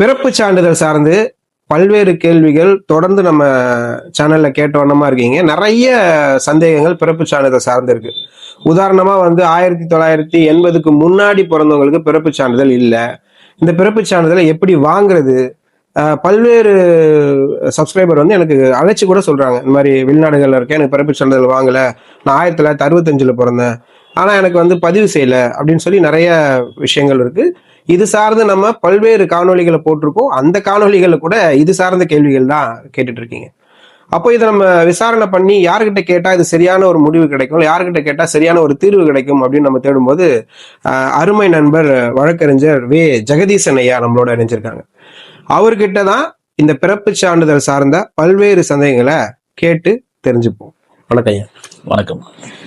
பிறப்பு சான்றிதழ் சார்ந்து பல்வேறு கேள்விகள் தொடர்ந்து நம்ம சேனல்ல கேட்ட இருக்கீங்க. நிறைய சந்தேகங்கள் பிறப்பு சான்றிதழ் சார்ந்து இருக்கு உதாரணமா வந்து ஆயிரத்தி தொள்ளாயிரத்தி எண்பதுக்கு முன்னாடி பிறந்தவங்களுக்கு பிறப்பு சான்றிதழ் இல்லை. இந்த பிறப்பு சான்றிதழை எப்படி வாங்குறது? பல்வேறு சப்ஸ்கிரைபர் வந்து எனக்கு அழைச்சி கூட சொல்றாங்க. இந்த மாதிரி வெளிநாடுகள்ல இருக்கேன் எனக்கு பிறப்பு சான்றிதழ் வாங்கல. நான் ஆயிரத்தி தொள்ளாயிரத்தி அறுபத்தஞ்சுல பிறந்தேன். ஆனால் எனக்கு வந்து பதிவு செய்யலை அப்படின்னு சொல்லி நிறைய விஷயங்கள் இருக்கு. இது சார்ந்து நம்ம பல்வேறு காணொளிகளை போட்டிருக்கோம். அந்த காணொலிகளில் கூட இது சார்ந்த கேள்விகள் தான் கேட்டுட்டு இருக்கீங்க. அப்போ இதை நம்ம விசாரணை பண்ணி யாருக்கிட்ட கேட்டால் இது சரியான ஒரு முடிவு கிடைக்கும் யார்கிட்ட யாருக்கிட்ட சரியான ஒரு தீர்வு கிடைக்கும் அப்படின்னு நம்ம தேடும்போது அருமை நண்பர் வழக்கறிஞர் வே. ஜெகதீசன் ஐயா நம்மளோட இணைஞ்சிருக்காங்க. அவர்கிட்ட தான் இந்த பிறப்பு சான்றிதழ் சார்ந்த பல்வேறு சந்தேகங்களை கேட்டு தெரிஞ்சுப்போம். வணக்கம் ஐயா. வணக்கம்.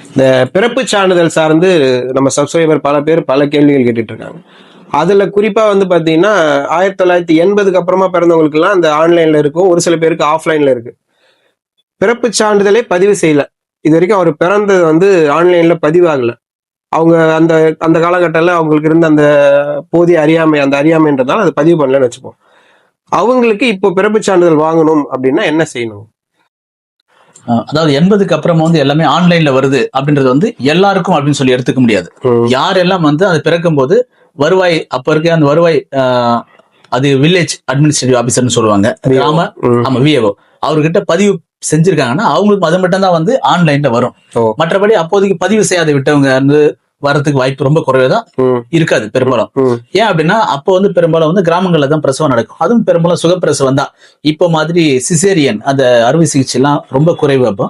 இந்த பிறப்பு சான்றிதழ் சார்ந்து நம்ம சப்ஸ்கிரைபர் பல பேர் பல கேள்விகள் கேட்டுட்டு இருக்காங்க அதுல குறிப்பா வந்து பாத்தீங்கன்னா ஆயிரத்தி தொள்ளாயிரத்தி எண்பதுக்கு அப்புறமா பிறந்தவங்களுக்கு எல்லாம் அந்த ஆன்லைன்ல இருக்கும் ஒரு சில பேருக்கு ஆஃப்லைன்ல இருக்கு. பிறப்பு சான்றிதழே பதிவு செய்யல. இது வரைக்கும் அவர் பிறந்தது வந்து ஆன்லைன்ல பதிவாகல. அவங்க அந்த அந்த காலகட்டத்தில் அவங்களுக்கு இருந்த அந்த போதிய அறியாமை அந்த அறியாமைன்றதால அதை பதிவு பண்ணலன்னு வச்சுப்போம். அவங்களுக்கு இப்போ பிறப்பு சான்றிதழ் வாங்கணும் அப்படின்னா என்ன செய்யணும்? அதாவது எண்பதுக்கு அப்புறமா வந்து எல்லாமே ஆன்லைன்ல வருது அப்படின்றது வந்து எல்லாருக்கும் அப்படின்னு சொல்லி எடுத்துக்க முடியாது. யாரெல்லாம் வந்து அது பிறக்கும் போது வருவாய் அப்ப இருக்க அந்த வருவாய் அது வில்லேஜ் அட்மினிஸ்ட்ரேட்டிவ் ஆபீசர்னு சொல்லுவாங்க. கிராம ஆமா விஏஓ அவர்கிட்ட பதிவு செஞ்சிருக்காங்கன்னா அவங்களுக்கு அது மட்டும் தான் வந்து ஆன்லைன்ல வரும். மற்றபடி அப்போதைக்கு பதிவு செய்யாத விட்டவங்க வந்து வரதுக்கு வாய்ப்பு ரொம்ப குறைவே தான் இருக்காது பெரும்பாலும். ஏன் அப்படின்னா அப்போ வந்து பெரும்பாலும் வந்து கிராமங்கள்ல தான் பிரசவம் நடக்கும். அதுவும் பெரும்பாலும் சுகப்பிரசவம் தான். இப்போ மாதிரி சிசேரியன் அந்த அறுவை சிகிச்சை எல்லாம் ரொம்ப குறைவு அப்போ.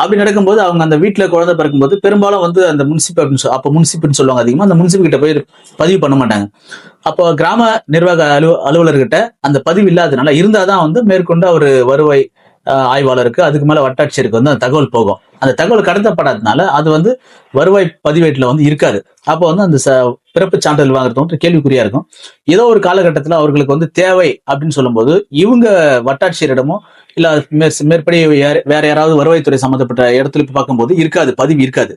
அப்படி நடக்கும்போது அவங்க அந்த வீட்டுல குழந்தை பிறக்கும்போது பெரும்பாலும் வந்து அந்த முனிசிபல் அப்படின்னு சொல் அப்போ முனிசிபல்னு சொல்லுவாங்க அதிகமா அந்த முனிசிபல் கிட்ட போய் பதிவு பண்ண மாட்டாங்க. அப்போ கிராம நிர்வாக அலுவ அலுவலர்கிட்ட அந்த பதிவு இல்லாதனால இருந்தாதான் வந்து மேற்கொண்டு அவர் வருவாய் ஆய்வாளருக்கு அதுக்கு மேல வட்டாட்சியருக்கு வந்து அந்த தகவல் போகும். அந்த தகவல் கடத்தப்படாதனால அது வந்து வருவாய் பதிவேட்டில் வந்து இருக்காது. அப்போ வந்து அந்த ச- பிறப்பு சான்றிதழ் வாங்குறது வந்து கேள்விக்குறியா இருக்கும். ஏதோ ஒரு காலகட்டத்தில் அவர்களுக்கு வந்து தேவை அப்படின்னு சொல்லும்போது இவங்க வட்டாட்சியரிடமும் இல்ல மேற்படி வேற யாராவது வருவாய்த்துறை சம்மந்தப்பட்ட இடத்துல போய் பார்க்கும்போது இருக்காது பதிவு இருக்காது.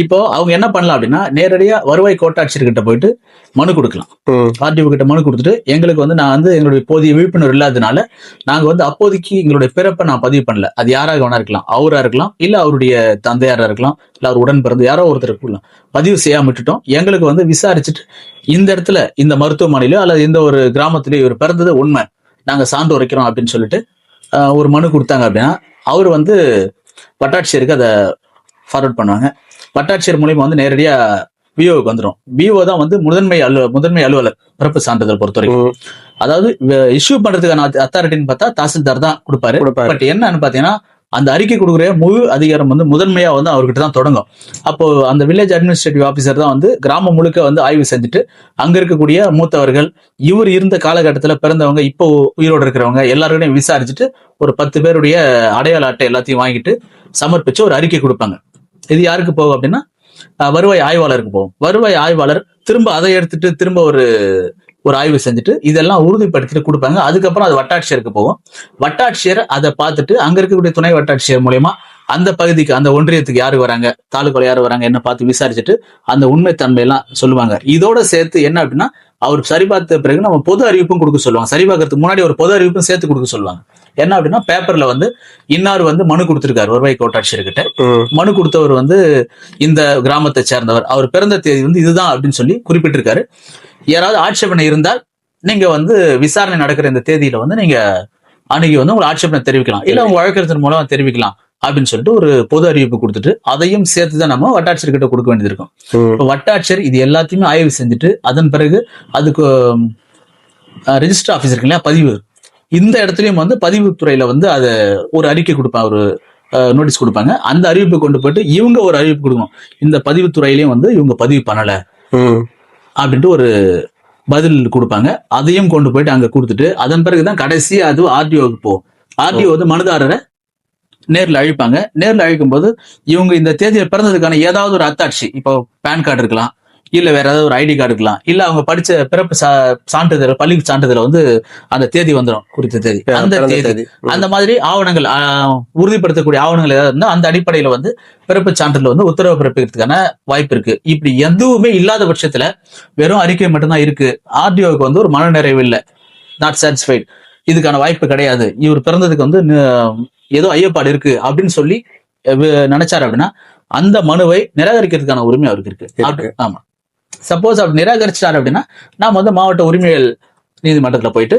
இப்போ அவங்க என்ன பண்ணலாம் அப்படின்னா நேரடியா வருவாய் கோட்டாட்சியர்கிட்ட போயிட்டு மனு கொடுக்கலாம். ஆர்டிஓ கிட்ட மனு கொடுத்துட்டு எங்களுக்கு வந்து நான் வந்து எங்களுடைய போதிய விழிப்புணர்வு இல்லாதனால நாங்க வந்து அப்போதைக்கு எங்களுடைய பிறப்பை நான் பதிவு பண்ணல. அது யாராக வேணா இருக்கலாம். அவரா இருக்கலாம். இல்ல அவருடைய தந்தையாரா இருக்கலாம். இல்ல அவர் உடன் பிறந்து யாரோ ஒருத்தர் இருக்கலாம். பதிவு செய்யாம விட்டுட்டோம். எங்களுக்கு வந்து விசாரிச்சுட்டு இந்த இடத்துல இந்த மருத்துவமனையிலயோ அல்லது இந்த ஒரு கிராமத்திலயோ இவர் பிறந்தது உண்மை. நாங்க சான்று உரைக்கிறோம் அப்படின்னு சொல்லிட்டு ஒரு மனு கொடுத்தாங்க அப்படின்னா அவர் வந்து வட்டாட்சியருக்கு அதை ஃபார்வர்ட் பண்ணுவாங்க. வட்டாட்சியர் மூலியமா வந்து நேரடியா விஓக்கு வந்துடும் விஓ தான் வந்து முதன்மை அலுவ முதன்மை அலுவலர் பிறப்பு சான்றிதழ் பொறுத்த வரைக்கும் ம், அதாவது இஷ்யூ பண்றதுக்கான அத்தாரிட்டின்னு பார்த்தா தாசில்தார் தான் கொடுப்பாரு. பட் என்னன்னு பாத்தீங்கன்னா அந்த அறிக்கை கொடுக்குற முழு அதிகாரம் வந்து முதன்மையா வந்து அவர்கிட்ட தான் தொடங்கும். அப்போ அந்த வில்லேஜ் அட்மினிஸ்ட்ரேட்டிவ் ஆபீசர் தான் வந்து கிராமம் முழுக்க வந்து ஆய்வு செஞ்சுட்டு அங்க இருக்கக்கூடிய மூத்தவர்கள் இவர் இருந்த காலகட்டத்துல பிறந்தவங்க இப்போ உயிரோடு இருக்கிறவங்க எல்லாருக்கிட்டையும் விசாரிச்சுட்டு ஒரு பத்து பேருடைய அடையாள அட்டை எல்லாத்தையும் வாங்கிட்டு சமர்ப்பிச்சு ஒரு அறிக்கை கொடுப்பாங்க. இது யாருக்கு போகும் அப்படின்னா வருவாய் ஆய்வாளருக்கு போகும். வருவாய் ஆய்வாளர் திரும்ப அதை எடுத்துட்டு திரும்ப ஒரு ஒரு ஆய்வு செஞ்சுட்டு இதெல்லாம் உறுதிப்படுத்திட்டு கொடுப்பாங்க. அதுக்கப்புறம் அது வட்டாட்சியருக்கு போகும். வட்டாட்சியர் அதை பார்த்துட்டு அங்க இருக்கக்கூடிய துணை வட்டாட்சியர் மூலயமா அந்த பகுதிக்கு அந்த ஒன்றியத்துக்கு யாரு வராங்க தாலுக்கால யாரு வராங்க என்ன பார்த்து விசாரிச்சுட்டு அந்த உண்மைத்தன்மை எல்லாம் சொல்லுவாங்க. இதோட சேர்த்து என்ன அப்படின்னா அவர் சரி பார்த்த பிறகு நம்ம பொது அறிவிப்பும் கொடுக்க சொல்லுவாங்க. சரி பார்க்கறதுக்கு முன்னாடி ஒரு பொது அறிவிப்பும் சேர்த்து கொடுக்க சொல்லுவாங்க. என்ன அப்படின்னா பேப்பர்ல வந்து இன்னார் வந்து மனு கொடுத்திருக்காரு வருவாய் கோட்டாட்சியர்கிட்ட. மனு கொடுத்தவர் வந்து இந்த கிராமத்தை சேர்ந்தவர். அவர் பிறந்த தேதி வந்து இதுதான் அப்படின்னு சொல்லி குறிப்பிட்டிருக்காரு. யாராவது ஆட்சேபனை இருந்தால் நீங்க வந்து விசாரணை நடக்கிற இந்த தேதியில வந்து நீங்க அணுகி வந்து உங்க ஆட்சேபனை தெரிவிக்கலாம். இல்ல உங்க வழக்கறிஞர் மூலமா தெரிவிக்கலாம். அப்படின்னு சொல்லிட்டு ஒரு பொது அறிவிப்பு கொடுத்துட்டு அதையும் சேர்த்து தான் நம்ம வட்டாட்சியர் கிட்ட கொடுக்க வேண்டியது இருக்கும். வட்டாட்சியர் இது எல்லாத்தையுமே ஆய்வு செஞ்சுட்டு அதன் பிறகு அதுக்கு ரெஜிஸ்டர் ஆஃபீஸ் இருக்கு இல்லையா? பதிவு. இந்த இடத்துலயும் வந்து பதிவுத்துறையில வந்து அதை ஒரு அறிக்கை கொடுப்பாங்க ஒரு நோட்டீஸ் கொடுப்பாங்க. அந்த அறிவிப்பை கொண்டு போயிட்டு இவங்க ஒரு அறிவிப்பு கொடுக்கணும். இந்த பதிவுத்துறையிலயும் வந்து இவங்க பதிவு பண்ணல அப்படின்ட்டு ஒரு பதில் கொடுப்பாங்க. அதையும் கொண்டு போயிட்டு அங்க கொடுத்துட்டு அதன் பிறகுதான் கடைசியா அது ஆர்டிஓக்கு போகும் ஆர்டிஓ வந்து மனுதாரரை நேர்ல அழிப்பாங்க. நேர்ல அழிக்கும் போது இவங்க இந்த தேதியில பிறந்ததுக்கான ஏதாவது ஒரு அத்தாட்சி இப்போ பேன் கார்டு இருக்கலாம் இல்ல வேற ஏதாவது ஒரு ஐடி கார்டு இருக்கலாம் இல்ல அவங்க படிச்ச பிறப்பு சான்றிதழ் பள்ளி சான்றிதழ் வந்து அந்த தேதி வந்துடும் குறித்த தேதி. அந்த தேதி. அந்த மாதிரி ஆவணங்கள் உறுதிப்படுத்தக்கூடிய ஆவணங்கள் ஏதாவது இருந்தா அந்த அடிப்படையில வந்து பிறப்பு சான்றிதழ் வந்து உத்தரவு பிறப்பிக்கிறதுக்கான வாய்ப்பு இருக்கு. இப்படி எதுவுமே இல்லாத பட்சத்துல வெறும் அறிக்கை மட்டும்தான் இருக்கு. ஆர்டிஓக்கு வந்து ஒரு மன நிறைவு இல்லை. நாட் சாட்டிஸ்ஃபைட் இதுக்கான வாய்ப்பு கிடையாது. இவர் பிறந்ததுக்கு வந்து ஏதோ ஐயப்பாடு இருக்கு அப்படின்னு சொல்லி நினைச்சாரு அப்படின்னா அந்த மனுவை நிராகரிக்கிறதுக்கான உரிமை அவருக்கு இருக்கு. ஆமா. சப்போஸ் அப்படி நிராகரிச்சிட்டாரு அப்படின்னா நாம வந்து மாவட்ட உரிமையல் நீதிமன்றத்துல போயிட்டு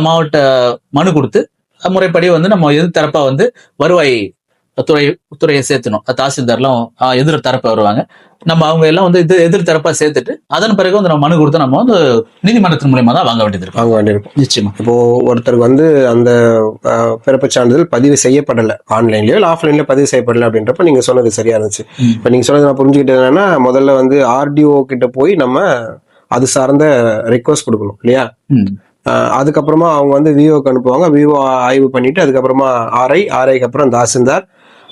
மாவட்ட மனு கொடுத்து முறைப்படி வந்து நம்ம எதிர் தரப்பா வந்து வருவாய் துறை துறையை சேர்த்தணும். தாசில்தார்லாம் எதிர் தரப்பா வருவாங்க. நம்ம அவங்க எல்லாம் வந்து இது எதிர் தரப்பா சேர்த்துட்டு அதன் பிறகு வந்து நம்ம மனு கொடுத்து நம்ம வந்து நீதிமன்றத்தின் மூலியமா தான் வாங்க வேண்டியது இருக்கும் வாங்க வேண்டியிருக்கும் நிச்சயமா. இப்போ ஒருத்தருக்கு வந்து அந்த அஹ், பிறப்புச் சான்றிதழ் பதிவு செய்யப்படலை. ஆன்லைன்லயோ இல்லை ஆஃப்லைன்லயோ பதிவு செய்யப்படலை அப்படின்றப்ப நீங்க சொன்னது சரியா இருந்துச்சு. இப்போ நீங்க சொன்னது நான் புரிஞ்சுக்கிட்டது என்னன்னா முதல்ல வந்து ஆர்டிஓ கிட்ட போய் நம்ம அது சார்ந்த ரெக்வஸ்ட் கொடுக்கணும் இல்லையா? அதுக்கப்புறமா அவங்க வந்து விஓக்கு அனுப்புவாங்க. விஓ ஆய்வு பண்ணிட்டு அதுக்கப்புறமா ஆர்ஐ ஆர்ஐக்கு அப்புறம் தாசில்தார்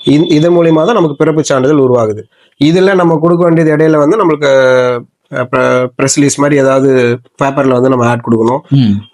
இ- இது மூலியமா தான் நமக்கு பிறப்புச் சான்றிதழ் உருவாகுது. இதுல நம்ம கொடுக்க வேண்டியது இடையில வந்து நம்மளுக்கு ப்ரெஸ் ரிலீஸ் மாதிரி ஏதாவது பேப்பர்ல வந்து நம்ம ஆட் கொடுக்கணும்.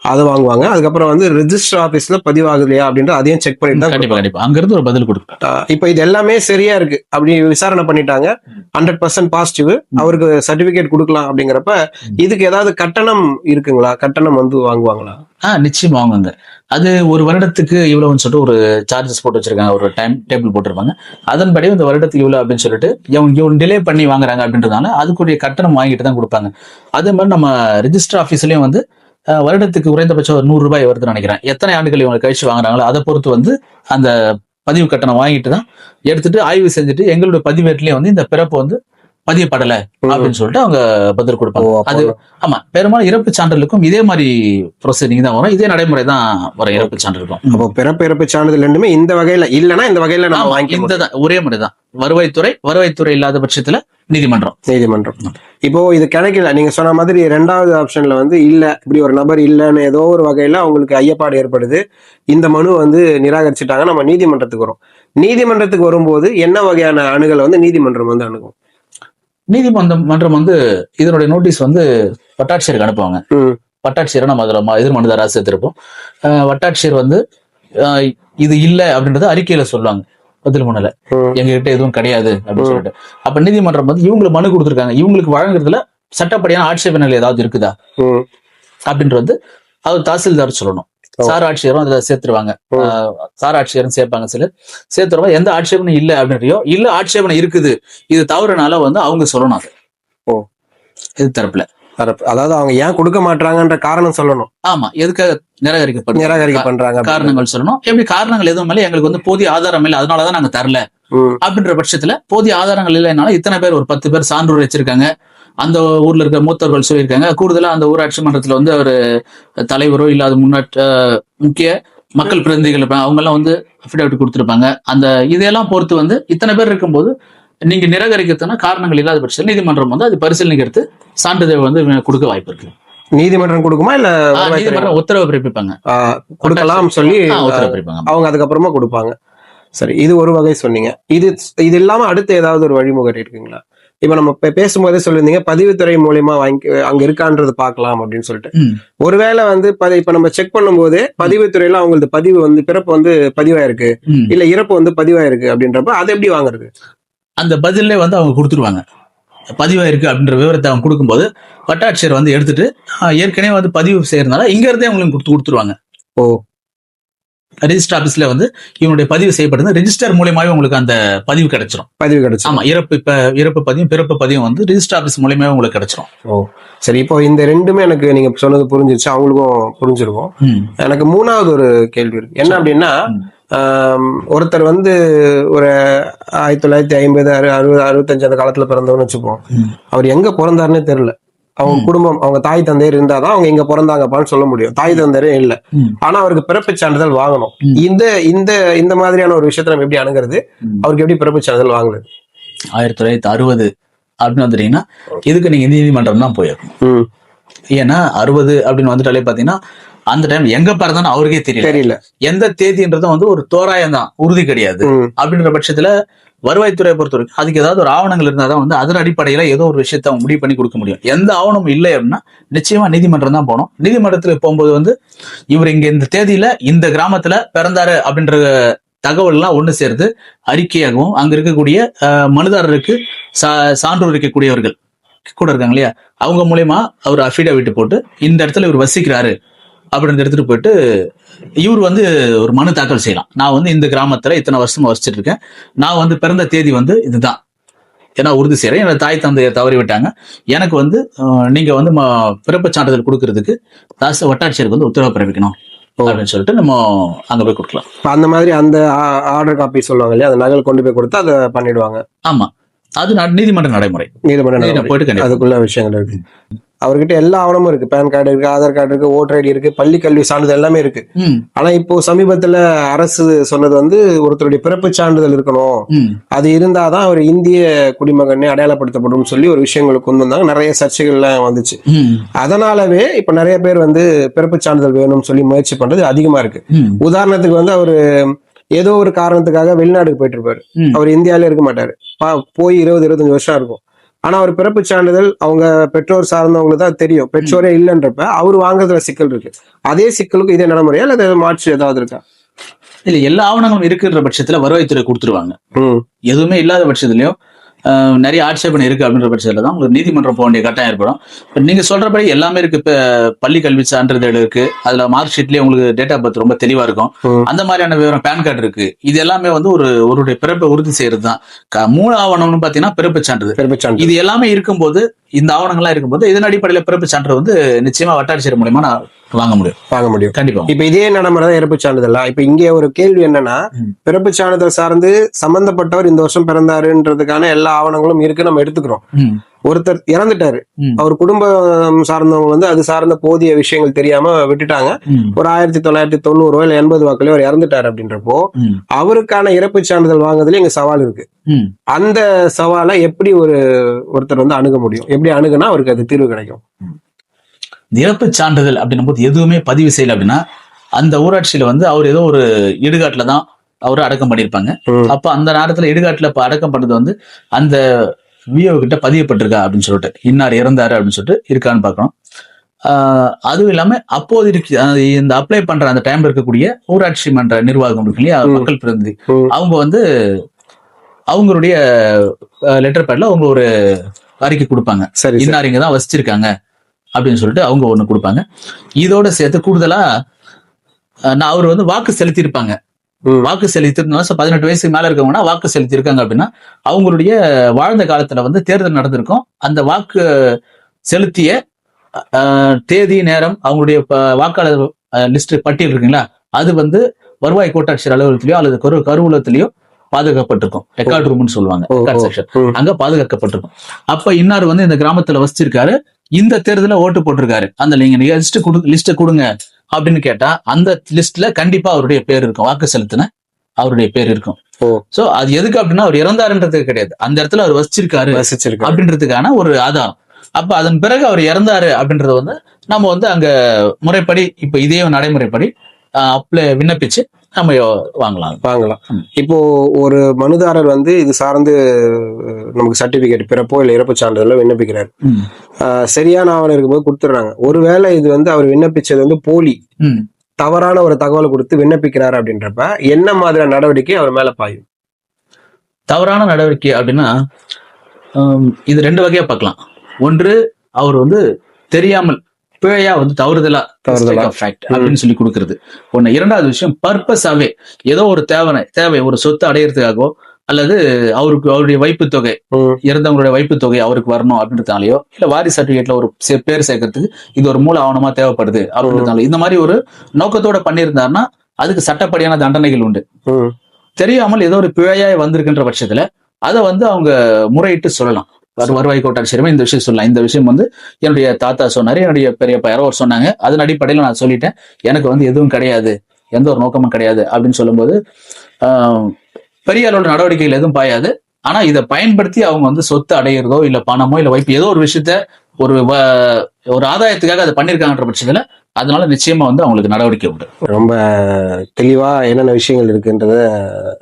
அதை வாங்குவாங்க. அதுக்கப்புறம் வந்து ரெஜிஸ்டர் ஆபீஸ்ல பதிவாகுதுலையா அப்படின்ற அதையும் செக் பண்ணிட்டு தான் கண்டிப்பா கண்டிப்பா. ஒரு பதில் கொடுக்கும் இப்போ இது எல்லாமே சரியா இருக்கு அப்படி விசாரணை பண்ணிட்டாங்க. ஹண்ட்ரட் பர்சன்ட் பாசிட்டிவ் அவருக்கு சர்டிபிகேட் கொடுக்கலாம் அப்படிங்கிறப்ப இதுக்கு ஏதாவது கட்டணம் இருக்குங்களா? கட்டணம் வந்து வாங்குவாங்களா? ஆ நிச்சயமா வாங்குங்க. அது ஒரு வருடத்துக்கு இவ்வளவுன்னு சொல்லிட்டு ஒரு சார்ஜஸ் போட்டு வச்சிருக்காங்க. ஒரு டைம் டேபிள் போட்டிருப்பாங்க. அதன்படி இந்த வருடத்துக்கு இவ்வளவு அப்படின்னு சொல்லிட்டு இவங்க இவங்க டிலே பண்ணி வாங்குறாங்க அப்படின்றதுனால அதுக்குரிய கட்டணம் வாங்கிட்டு தான் கொடுப்பாங்க. அதே மாதிரி நம்ம ரிஜிஸ்டர் ஆஃபீஸ்லயும் வந்து வருடத்துக்கு குறைந்தபட்சம் ஒரு நூறு ரூபாய் வருதுன்னு நினைக்கிறேன். எத்தனை ஆண்டுகள் இவங்க கழிச்சு வாங்குறாங்களோ அதை பொறுத்து வந்து அந்த பதிவு கட்டணம் வாங்கிட்டு தான் எடுத்துட்டு ஆய்வு செஞ்சுட்டு எங்களுடைய பதிவேட்டிலேயே வந்து இந்த பிறப்பு வந்து பதியப்படலை அப்படின்னு சொல்லிட்டு அவங்க பதில் கொடுப்பாங்க. அது ஆமா பெரும்பாலும் இறப்பு சான்றிதழுக்கும் இதே மாதிரி ப்ரொசீடிங் தான் வரும். இதே நடைமுறை தான் வரும் இறப்பு சான்றிதழுக்கும். அப்போ பிறப்பு இறப்பு சான்றிதழ் ரெண்டுமே இந்த வகையில இல்லைன்னா இந்த வகையில நம்ம ஆமா, வாங்கிக்க இந்த ஒரே முறை தான். வருவாய்த்துறை வருவாய்த்துறை இல்லாத பட்சத்துல நீதிமன்றம். நீதிமன்றம். இப்போ இது கிடைக்கல. நீங்க சொன்ன மாதிரி ரெண்டாவது ஆப்ஷன்ல வந்து இல்ல இப்படி ஒரு நபர் இல்லைன்னு ஏதோ ஒரு வகையில அவங்களுக்கு ஐயப்பாடு ஏற்படுது. இந்த மனு வந்து நிராகரிச்சுட்டாங்க. நம்ம நீதிமன்றத்துக்கு வரும். நீதிமன்றத்துக்கு வரும்போது என்ன வகையான அணுகலை வந்து நீதிமன்றம் வந்து அணுகும்? நீதிமன்றம் மன்றம் வந்து இதனுடைய நோட்டீஸ் வந்து வட்டாட்சியருக்கு அனுப்புவாங்க. வட்டாட்சியரை நம்ம அதுல எதிர் மனுதாரா சேர்த்திருப்போம் வட்டாட்சியர் வந்து இது இல்ல அப்படின்றத அறிக்கையில சொல்லுவாங்க பதில் மனுல ம். எங்க கிட்ட எதுவும் கிடையாது அப்படின்னு. சொல்லிட்டு அப்ப நீதிமன்றம் வந்து இவங்களுக்கு மனு கொடுத்திருக்காங்க இவங்களுக்கு வழங்குறதுல சட்டப்படியான ஆட்சேபனைகள் ஏதாவது இருக்குதா. அப்படின்றது வந்து அவர் தாசில்தார் சொல்லணும். சார் ஆட்சியரும் அதுல சேர்த்துருவாங்க. சார் ஆட்சியரும் சேர்ப்பாங்க சிலர் சேர்த்துருவா எந்த ஆட்சேபனை இல்ல அப்படின்றையோ இல்ல ஆட்சேபனை இருக்குது இது தவறுனால வந்து அவங்க சொல்லணும் அது. ஓ. இது தரப்புல. தரப்பு. அதாவது அவங்க ஏன் கொடுக்க மாட்டாங்கன்ற காரணம் சொல்லணும். ஆமா எதுக்காக நிராகரிக்கப்படும் நிராகரிக்க பண்றாங்க. காரணங்கள் சொல்லணும். எப்படி காரணங்கள் எதுவும் இல்லை எங்களுக்கு வந்து போதிய ஆதாரம் இல்லை அதனாலதான் நாங்க தரல. அப்படின்ற பட்சத்துல போதிய ஆதாரங்கள் இல்லைனால இத்தனை பேர் ஒரு பத்து பேர் சான்றோர் வச்சிருக்காங்க. அந்த ஊர்ல இருக்க மூத்தவர்கள் சொல்லியிருக்காங்க. கூடுதலா அந்த ஊராட்சி மன்றத்துல வந்து ஒரு தலைவரோ இல்ல அது முன்னாடி முக்கிய மக்கள் பிரதிநிதிகள் இருப்பாங்க. அவங்க எல்லாம் வந்து அஃபிடவிட் கொடுத்திருப்பாங்க. அந்த இதையெல்லாம் பொறுத்து வந்து இத்தனை பேர் இருக்கும்போது நீங்க நிராகரிக்கிறதுனா காரணங்கள் இல்லாத பட்சத்தில் நீதிமன்றம் வந்து அது பரிசீலனைக்கு எடுத்து சான்றிதழ் வந்து கொடுக்க வாய்ப்பு இருக்கு. நீதிமன்றம் கொடுக்குமா இல்ல? நீதிமன்றம் உத்தரவு பிறப்பிப்பாங்க. கொடுக்கலாம் சொல்லி அவங்க அதுக்கப்புறமா கொடுப்பாங்க. சரி இது ஒரு வகை சொன்னீங்க. இது இது இல்லாம அடுத்து ஏதாவது ஒரு வழிமுறை இருக்குங்களா? இப்ப நம்ம பேசும்போதே சொல்லியிருந்தீங்க பதிவுத்துறை மூலியமா வாங்கி அங்க இருக்கான்றது பார்க்கலாம் அப்படின்னு சொல்லிட்டு. ஒருவேளை வந்து இப்ப நம்ம செக் பண்ணும்போதே பதிவுத்துறையில அவங்களது பதிவு வந்து பிறப்பு வந்து பதிவாயிருக்கு. இல்ல இறப்பு வந்து பதிவாயிருக்கு அப்படின்றப்ப அதை எப்படி வாங்குறது? அந்த பதிலே வந்து அவங்க கொடுத்துருவாங்க. பதிவாயிருக்கு அப்படின்ற விவரத்தை அவங்க கொடுக்கும்போது வட்டாட்சியர் வந்து எடுத்துட்டு ஏற்கனவே வந்து பதிவு செய்யறதுனால இங்க இருந்தே அவங்களுக்கு கொடுத்து கொடுத்துருவாங்க. ஓ. ரெஜிஸ்டர் ஆபீஸ்ல வந்து இவனுடைய பதிவு செய்யப்படுது ரெஜிஸ்டர் மூலியமாவே உங்களுக்கு அந்த பதிவு கிடைச்சிரும். பதிவு கிடைச்சு ஆமா இறப்பு இப்ப இறப்பு பதிவும் பிறப்பு பதிவும் வந்து ரெஜிஸ்டர் ஆபீஸ் மூலியமாவே உங்களுக்கு கிடைச்சிரும். ஓ சரி இப்போ இந்த ரெண்டுமே எனக்கு நீங்க சொன்னது புரிஞ்சிருச்சு. அவங்களுக்கும் புரிஞ்சிருக்கும். எனக்கு மூணாவது ஒரு கேள்வி இருக்கு. என்ன அப்படின்னா ஒருத்தர் வந்து ஒரு ஆயிரத்தி தொள்ளாயிரத்தி ஐம்பது அறு அறுபது அறுபத்தஞ்சு அந்த காலத்துல பிறந்தவன்னு வச்சுப்போம். அவர் எங்க பிறந்தாருன்னே தெரியல. அவங்க. குடும்பம் அவங்க தாய் தந்தையர் இருந்தாதான் அவங்க எங்க பிறந்தாங்கப்பான்னு சொல்ல முடியும் தாய் தந்தையரே இல்ல. ஆனா அவருக்கு பிறப்புச் சான்றிதழ் வாங்கணும். இந்த இந்த இந்த மாதிரியான ஒரு விஷயத்தை நம்ம எப்படி அணுகிறது. அவருக்கு எப்படி பிறப்புச் சான்றிதழ் வாங்குறது ஆயிரத்தி தொள்ளாயிரத்தி அறுபது அப்படின்னு வந்துட்டீங்கன்னா இதுக்கு நீங்க நீதிமன்றம் தான் போயிருக்கணும் ம். ஏன்னா அறுபது அப்படின்னு வந்துட்டாலே பாத்தீங்கன்னா அந்த டைம் எங்க பிறந்தான்னு அவருக்கே தெரியல தெரியல எந்த தேதின்றதும் வந்து ஒரு தோராயம் தான் உறுதி கிடையாது. அப்படின்ற பட்சத்துல வருவாய்த்துறையை பொறுத்தவரைக்கும் அதுக்கு ஏதாவது ஒரு ஆவணங்கள் இருந்தால் தான் வந்து அதன் அடிப்படையில ஏதோ ஒரு விஷயத்தை அவங்க முடிவு பண்ணி கொடுக்க முடியும். எந்த ஆவணமும் இல்லை அப்படின்னா நிச்சயமா நீதிமன்றம் தான் போகணும். நீதிமன்றத்தில் போகும்போது வந்து இவர் இங்க இந்த தேதியில இந்த கிராமத்துல பிறந்தாரு அப்படின்ற தகவல் எல்லாம் ஒண்ணு சேர்த்து அறிக்கையாகவும் அங்க இருக்கக்கூடிய அஹ், மனுதாரருக்கு சா- சான்று இருக்கக்கூடியவர்கள் கூட இருக்காங்க இல்லையா? அவங்க மூலியமா அவர் அஃபிடவிட் போட்டு இந்த இடத்துல இவர் வசிக்கிறாரு. அப்படின்னு எடுத்துட்டு போயிட்டு இவர் வந்து ஒரு மனு தாக்கல் செய்யலாம். நான் வந்து இந்த கிராமத்துல இத்தனை வருஷமா வசிச்சிட்டு இருக்கேன். நான் வந்து பிறந்த தேதி வந்து இதுதான். ஏன்னா உறுதி செய்யறேன். என்னோட தாய் தந்தையை தவறி விட்டாங்க. எனக்கு வந்து நீங்க வந்து பிறப்புச் சான்றிதழ் கொடுக்கறதுக்கு தாச வட்டாட்சியருக்கு வந்து உத்தரவு பிறப்பிக்கணும் அப்படின்னு சொல்லிட்டு நம்ம அங்க போய் கொடுக்கலாம். அந்த மாதிரி அந்த ஆர்டர் காப்பி சொல்லுவாங்க இல்லையா? அந்த நகல் கொண்டு போய் கொடுத்தா அதை பண்ணிடுவாங்க. ஆமா. அது நீதிமன்ற நடைமுறை. நீதிமன்ற. போயிட்டு அதுக்குள்ள விஷயங்கள் இருக்கு. அவர்கிட்ட எல்லா ஆவணமும் இருக்கு. பேன் கார்டு இருக்கு ஆதார் கார்டு இருக்கு ஓட்டர் ஐடி இருக்கு பள்ளி கல்வி சான்றிதழ் எல்லாமே இருக்கு. ஆனா இப்போ சமீபத்துல அரசு சொன்னது வந்து ஒருத்தருடைய பிறப்பு சான்றிதழ் இருக்கணும். அது இருந்தாதான் அவர் இந்திய குடிமகனே அடையாளப்படுத்தப்படும் சொல்லி ஒரு விஷயங்களுக்கு கொண்டு வந்தாங்க. நிறைய சர்ச்சைகள்லாம் வந்துச்சு. ம், அதனாலவே இப்ப நிறைய பேர் வந்து பிறப்பு சான்றிதழ் வேணும்னு சொல்லி முயற்சி பண்றது அதிகமா இருக்கு. உதாரணத்துக்கு வந்து அவரு ஏதோ ஒரு காரணத்துக்காக வெளிநாட்டுக்கு போயிட்டு இருப்பாரு. அவர் இந்தியாவில இருக்க மாட்டாரு. பா- போய் இருபது இருபத்தஞ்சு வருஷம் இருக்கும் ஆனா அவர் பிறப்பு சான்றிதழ் அவங்க பெற்றோர் சார்ந்தவங்களுக்கு தான் தெரியும். பெற்றோரே இல்லைன்றப்ப அவர் வாங்குறதுல சிக்கல் இருக்கு. அதே சிக்கலுக்கு இதே நடைமுறையா இல்ல மாற்று ஏதாவது இருக்கா? இல்ல எல்லா ஆவணங்களும் இருக்குன்ற பட்சத்துல வருவாய்த்துறை கொடுத்துருவாங்க. எதுவுமே இல்லாத பட்சத்துலயும் நிறைய ஆட்சேபனை இருக்கு அப்படின்ற பட்சத்துல தான் உங்களுக்கு நீதிமன்றம் போக வேண்டிய கட்டாயம் ஏற்படும். நீங்க சொல்றபடி எல்லாமே இருக்கு. இப்ப பள்ளி கல்வி சான்றிதழ் இருக்கு. அதுல மார்க் ஷீட்லயே உங்களுக்கு டேட் ஆஃப் பர்த் ரொம்ப தெளிவா இருக்கும். அந்த மாதிரியான விவரம் பேன் கார்டு இருக்கு. இது எல்லாமே வந்து ஒரு ஒருடைய பிறப்பை உறுதி செய்யறது தான். மூல ஆவணம்னு பாத்தீங்கன்னா பிறப்பு சான்றிதழ். பிறப்பு சான்றிதழ். இது எல்லாமே இருக்கும்போது இந்த ஆவணங்கள்லாம் இருக்கும்போது இதன் அடிப்படையில பிறப்பு சான்று வந்து நிச்சயமா வட்டாட்சியர் மூலியமா நான் வாங்க முடியும். வாங்க முடியும். கண்டிப்பா. இப்ப இதே நடைமுறை தான் இறப்பு சான்றிதழா? இப்ப இங்கே ஒரு கேள்வி என்னன்னா. பிறப்பு சான்றிதழ் சார்ந்து சம்பந்தப்பட்டவர் இந்த வருஷம் பிறந்தாருன்றதுக்கான எல்லா ஆவணங்களும் இருக்கு நம்ம எடுத்துக்கிறோம். ஒருத்தர் இறந்துட்டாரு. அவர் குடும்பம் சார்ந்தவங்க வந்து அது சார்ந்த போதிய விஷயங்கள் தெரியாம விட்டுட்டாங்க. ஒரு ஆயிரத்தி தொள்ளாயிரத்தி தொண்ணூறு இல்ல எண்பது வாக்குல அவர் இறந்துட்டாரு அப்படின்றப்போ அவருக்கான இறப்பு சான்றிதழ் வாங்குறதுல இங்க சவால் இருக்கு. அந்த சவாலை எப்படி ஒரு ஒருத்தர் வந்து அணுக முடியும்? எப்படி அணுகுனா அவருக்கு அது தீர்வு கிடைக்கும். இறப்பு சான்றிதழ் அப்படின்னும் போது எதுவுமே பதிவு செய்யல அப்படின்னா அந்த ஊராட்சியில வந்து அவர் ஏதோ ஒரு இடுகாட்டுல தான் அவர் அடக்கம் பண்ணியிருப்பாங்க. அப்ப அந்த நேரத்துல இடுகாட்டுல இப்ப அடக்கம் பண்ணது வந்து அந்த விஓ கிட்ட பதியப்பட்டிருக்கா அப்படின்னு சொல்லிட்டு இன்னார் இறந்தாரு அப்படின்னு சொல்லிட்டு இருக்கான்னு பார்க்கணும் அதுவும் இல்லாம அப்போது இருக்கு இந்த அப்ளை பண்ற அந்த டைம்ல இருக்கக்கூடிய ஊராட்சி மன்ற நிர்வாகம் இருக்கு இல்லையா. மக்கள் பிரதிநிதி. அவங்க வந்து அவங்களுடைய லெட்டர் பேட்ல அவங்க ஒரு அறிக்கை கொடுப்பாங்க சரி. இன்னார் இங்க தான் வசிச்சிருக்காங்க அப்படின்னு சொல்லிட்டு அவங்க ஒண்ணு கொடுப்பாங்க இதோட சேர்த்து கூடுதலா நான் அவர் வந்து வாக்கு செலுத்தியிருப்பாங்க. வாக்கு செலுத்திருந்தாலும் பதினெட்டு வயசுக்கு மேல இருக்கவங்கன்னா வாக்கு செலுத்தியிருக்காங்க அப்படின்னா அவங்களுடைய வாழ்ந்த காலத்துல வந்து தேர்தல் நடந்திருக்கும். அந்த வாக்கு செலுத்திய தேதி நேரம் அவங்களுடைய வாக்காளர் லிஸ்ட் பட்டியல் இருக்குங்களா அது வந்து வருவாய் கோட்டாட்சியர் அலுவலகத்திலயோ அல்லது கரு கருவூலத்திலயோ பாதுகாக்கப்பட்டிருக்கும். ரெக்கார்ட் ரூம்னு சொல்லுவாங்க ரெக்கார்ட். செக்ஷன். அங்க பாதுகாக்கப்பட்டிருக்கும். அப்ப இன்னார் வந்து இந்த கிராமத்துல வசிச்சிருக்காரு இந்த தேர்தல ஓட்டு போட்டிருக்காரு. அந்த நீங்க லிஸ்ட் கொடு லிஸ்ட் கொடுங்க. அப்படின்னு கேட்டா அந்த லிஸ்ட்ல கண்டிப்பா அவருடைய பேர் இருக்கும். வாக்கு செலுத்தின அவருடைய பேர் இருக்கும். சோ அது எதுக்கு அப்படின்னா அவர் இறந்தாருன்றது கிடையாது. அந்த இடத்துல அவர் வசிச்சிருக்காரு வசிச்சிருக்காரு. அப்படின்றதுக்கான ஒரு ஆதாரம். அப்ப அதன் பிறகு அவர் இறந்தாரு அப்படின்றத வந்து நம்ம வந்து அங்க முறைப்படி இப்ப இதே நடைமுறைப்படி அப்ளை விண்ணப்பிச்சு நம்ம வாங்கலாம். வாங்கலாம். இப்போ ஒரு மனுதாரர் வந்து இது சார்ந்து நமக்கு சர்டிபிகேட் பிறப்போ இல்ல இறப்பு சான்றிதழோ விண்ணப்பிக்கிறார். சரியான ஆவணம் இருக்கும்போது கொடுத்துட்றாங்க. ஒருவேளை இது வந்து அவர் விண்ணப்பிச்சது வந்து போலி. தவறான ஒரு தகவலை கொடுத்து விண்ணப்பிக்கிறாரு அப்படின்றப்ப என்ன மாதிரியான நடவடிக்கை அவர் மேல பாயும்? தவறான நடவடிக்கை அப்படின்னா இது ரெண்டு வகையா பார்க்கலாம். ஒன்று அவர் வந்து தெரியாமல் பிழையா வந்து தவறுதலா தவறுதலா. fact அப்படின்னு சொல்லி கொடுக்கிறது. ஒண்ணு இரண்டாவது விஷயம் பர்பஸாவே ஏதோ ஒரு தேவை தேவை ஒரு சொத்து அடையிறதுக்காகவோ அல்லது அவருக்கு அவருடைய வைப்பு தொகை இறந்தவங்களுடைய வைப்பு தொகை அவருக்கு வரணும் அப்படின்றதுனாலயோ இல்ல வாரிசு சர்டிபிகேட்ல ஒரு பேர் சேர்க்கறதுக்கு இது ஒரு மூல ஆவணமா தேவைப்படுது அப்படின்றதுனால இந்த மாதிரி ஒரு நோக்கத்தோட பண்ணியிருந்தாருன்னா அதுக்கு சட்டப்படியான தண்டனைகள் உண்டு. தெரியாமல் ஏதோ ஒரு பிழையாய் வந்திருக்கின்ற பட்சத்துல அதை வந்து அவங்க முறையிட்டு சொல்லலாம். வருவாய் கோட்டாட்சியரமே இந்த விஷயம் சொல்லலாம். இந்த விஷயம் வந்து என்னுடைய தாத்தா சொன்னாரு. என்னுடைய பெரியப்பா யாரோ ஒரு சொன்னாங்க. அதன் அடிப்படையில் நான் சொல்லிட்டேன். எனக்கு வந்து எதுவும் கிடையாது. எந்த ஒரு நோக்கமும் கிடையாது அப்படின்னு சொல்லும்போது ஆஹ், பெரிய அளவுல நடவடிக்கைகள் எதுவும் பாயாது. ஆனா இதை பயன்படுத்தி அவங்க வந்து சொத்து அடையிறதோ இல்ல பணமோ இல்ல வைப்பு ஏதோ ஒரு விஷயத்த ஒரு வ- ஒரு ஆதாயத்துக்காக அதை பண்ணிருக்காங்கன்ற பட்சத்துல அதனால நிச்சயமா வந்து அவங்களுக்கு நடவடிக்கை உண்டு. ரொம்ப தெளிவா என்னென்ன விஷயங்கள் இருக்குன்றத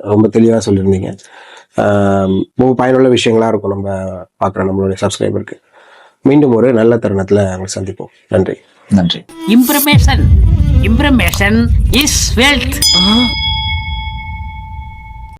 ரொம்ப தெளிவா சொல்லியிருந்தீங்க. ரொம்ப பயனுள்ள விஷயங்களா இருக்கும் நம்ம பார்க்குற நம்மளுடைய சப்ஸ்கிரைபருக்கு மீண்டும் ஒரு நல்ல தருணத்துல உங்களை சந்திப்போம். நன்றி. நன்றி. Information. Information is wealth.